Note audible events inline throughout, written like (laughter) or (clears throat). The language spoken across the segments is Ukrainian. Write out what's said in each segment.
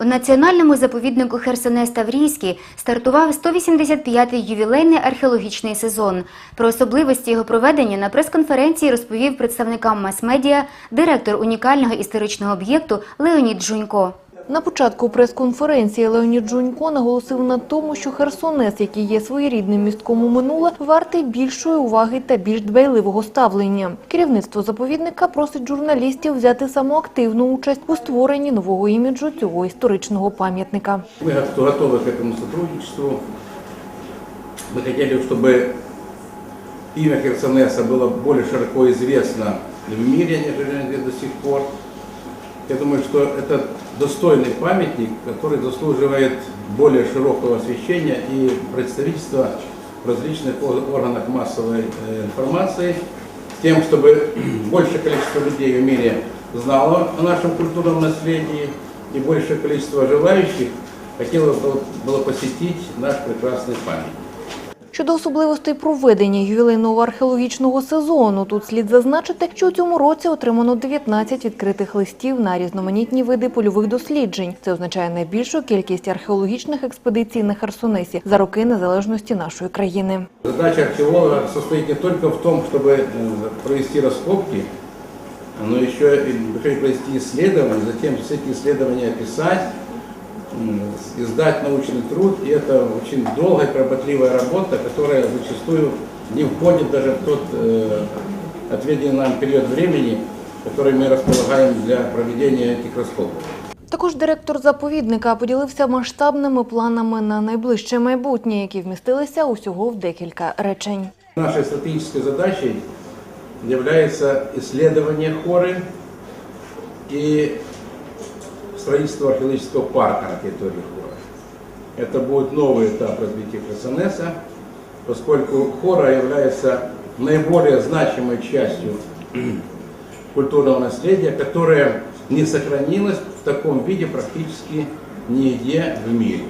У національному заповіднику Херсонес Таврійський стартував 185-й ювілейний археологічний сезон. Про особливості його проведення на прес-конференції розповів представникам мас-медіа директор унікального історичного об'єкту Леонід Жунько. На початку прес-конференції Леонід Жунько наголосив на тому, що Херсонес, який є своєрідним містком у минуле, вартий більшої уваги та більш дбайливого ставлення. Керівництво заповідника просить журналістів взяти самоактивну участь у створенні нового іміджу цього історичного пам'ятника. Мы го- готовы к этому сотрудничеству. Мы хотели, чтобы имя Херсонеса было более широко известно в мире, нежели до сих пор. Я думаю, что это достойный памятник, который заслуживает более широкого освещения и представительства в различных органах массовой э, информации, тем, чтобы (clears throat) большее количество людей в мире знало о нашем культурном наследии и большее количество желающих хотело бы было посетить наш прекрасный памятник. Щодо особливостей проведення ювілейного археологічного сезону, тут слід зазначити, що у цьому році отримано 19 відкритих листів на різноманітні види польових досліджень. Це означає найбільшу кількість археологічних експедицій на Херсонесі за роки незалежності нашої країни. Задача археолога состоит не только в том, чтобы э, провести раскопки, но еще и еще и провести исследования, затем все эти исследования описать, м, издать научный труд. И это очень долгая, кропотливая работа, которая зачастую не входит даже в тот э, отведенный нам период времени, который мы располагаем для проведения этих раскопок. Також директор заповідника поділився масштабними планами на найближче майбутнє, які вмістилися усього в декілька речень. Нашей стратегической задачей является исследование хоры и строительство археологического парка на территории хоры. Это будет новый этап развития Херсонеса, поскольку хора является наиболее значимой частью (clears throat) культурного наследия, которое не сохранилось в таком виде практически нигде в мире.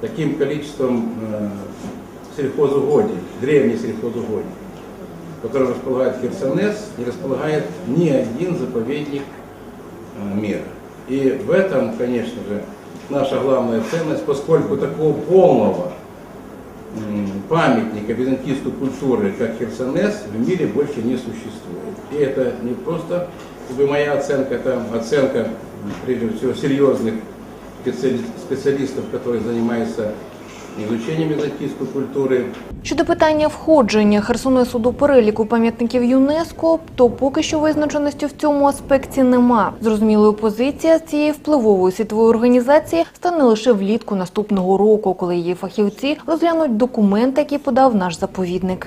Таким количеством э, сельхозугодий, древних сельхозугодий, которые располагает Херсонес, не располагает ни один заповедник э, мира. И в этом, конечно же, наша главная ценность, поскольку такого полного памятника византийской культуры, как Херсонес, в мире больше не существует. И это не просто как моя оценка, это оценка, прежде всего, серьезных специали- специалистов, которые занимаются изучением византийской культуры, Щодо питання входження Херсонесу до переліку пам'ятників ЮНЕСКО, то поки що визначеності в цьому аспекті нема. Зрозумілою позиція цієї впливової світової організації стане лише влітку наступного року, коли її фахівці розглянуть документи, які подав наш заповідник.